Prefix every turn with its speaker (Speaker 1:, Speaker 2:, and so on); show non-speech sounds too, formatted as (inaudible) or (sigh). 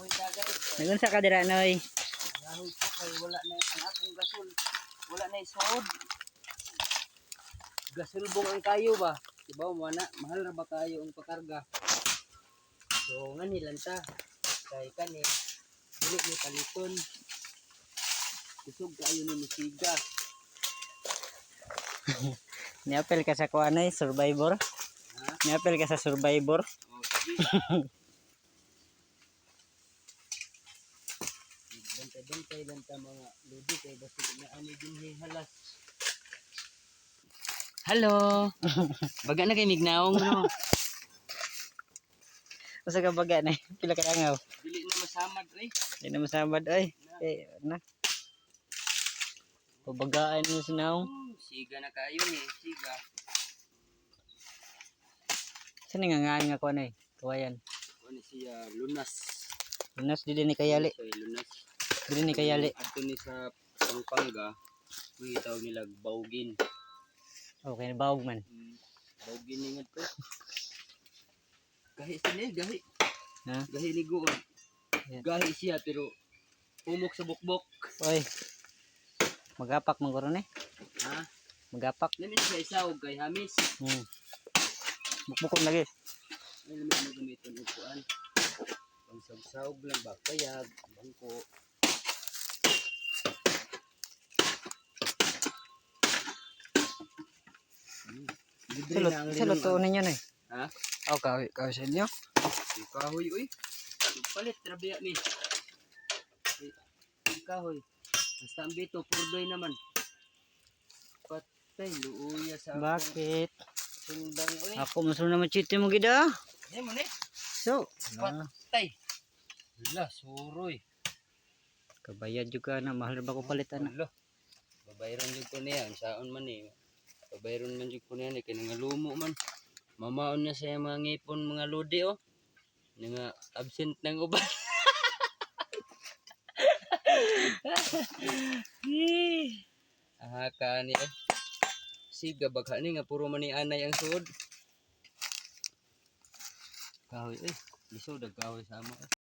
Speaker 1: Nangahoy ka guys.
Speaker 2: Nagunsa ka dira noy.
Speaker 1: Nangahoy ko kay wala na ang akong gasol. Wala na isod. Gasulbong ang kayo ba? Diba mo na mahal ra ba kayo ang pakarga? So nga nilan ta. Kay kani dili ni paliton. Kusog kayo ni musiga. (laughs)
Speaker 2: Niapel ka sa kuan ay survivor. Niapel ka sa survivor.
Speaker 1: Oh, (laughs) Bantay-bantay lang ta mga lodi kay basta na ani din halas. Hello. Baga na kay mignaong no.
Speaker 2: Usa ka baga na pila ka angaw.
Speaker 1: Dili na masamad re.
Speaker 2: Di na masabad ay. Eh na. Pabagaan mo sa naong.
Speaker 1: Oh, siga na kayo ni, siga.
Speaker 2: Saan nga nga nga kuan ay? Tuwayan.
Speaker 1: Ano siya lunas.
Speaker 2: Lunas dili ni kayali.
Speaker 1: Lunas.
Speaker 2: Dili ni kayali.
Speaker 1: Adto ni sa Pampanga, may tawag nila baugin.
Speaker 2: Okay na bawog man.
Speaker 1: Hmm, baugin ni nga to. Gahi sila, gahi.
Speaker 2: Ha?
Speaker 1: Gahi ni Guon.
Speaker 2: Yeah.
Speaker 1: Gahi siya pero umok sa bukbok.
Speaker 2: Oy. Magapak man guro ni.
Speaker 1: Ha?
Speaker 2: Magapak.
Speaker 1: Lamin siya isaw kay Hamis.
Speaker 2: Hmm. Bukbukon lagi.
Speaker 1: Ay lamin mo gamiton og kuan. Pangsawsaw lang ba kayag, bangko. Libre
Speaker 2: Salot,
Speaker 1: na ang
Speaker 2: ninyo ni.
Speaker 1: Ha?
Speaker 2: Aw kahoy kahoy sa inyo.
Speaker 1: Kahoy, uy. Palit, trabiya mi. Eh, kahoy. Basta ang bito, purdoy naman. Patay, luuya sa akong
Speaker 2: Bakit?
Speaker 1: sundang, uy.
Speaker 2: Ako masunod naman chiti mo gida.
Speaker 1: Yan mo ni.
Speaker 2: So, na.
Speaker 1: Patay. Wala, suroy.
Speaker 2: Kabayad juga na mahal ba ko palitan na.
Speaker 1: Wala. Babayron jud ko niya. Saon man eh. Babayron man jud ko niya. Kaya nga lumo man. Mamaon na sa mga ngipon, mga lodi oh. Nga absent ng uban. (laughs) Ah, kani eh. Siga bagha ni nga puro man ni anay ang suod. Kahoy eh. Lisod ang kahoy sa amo eh.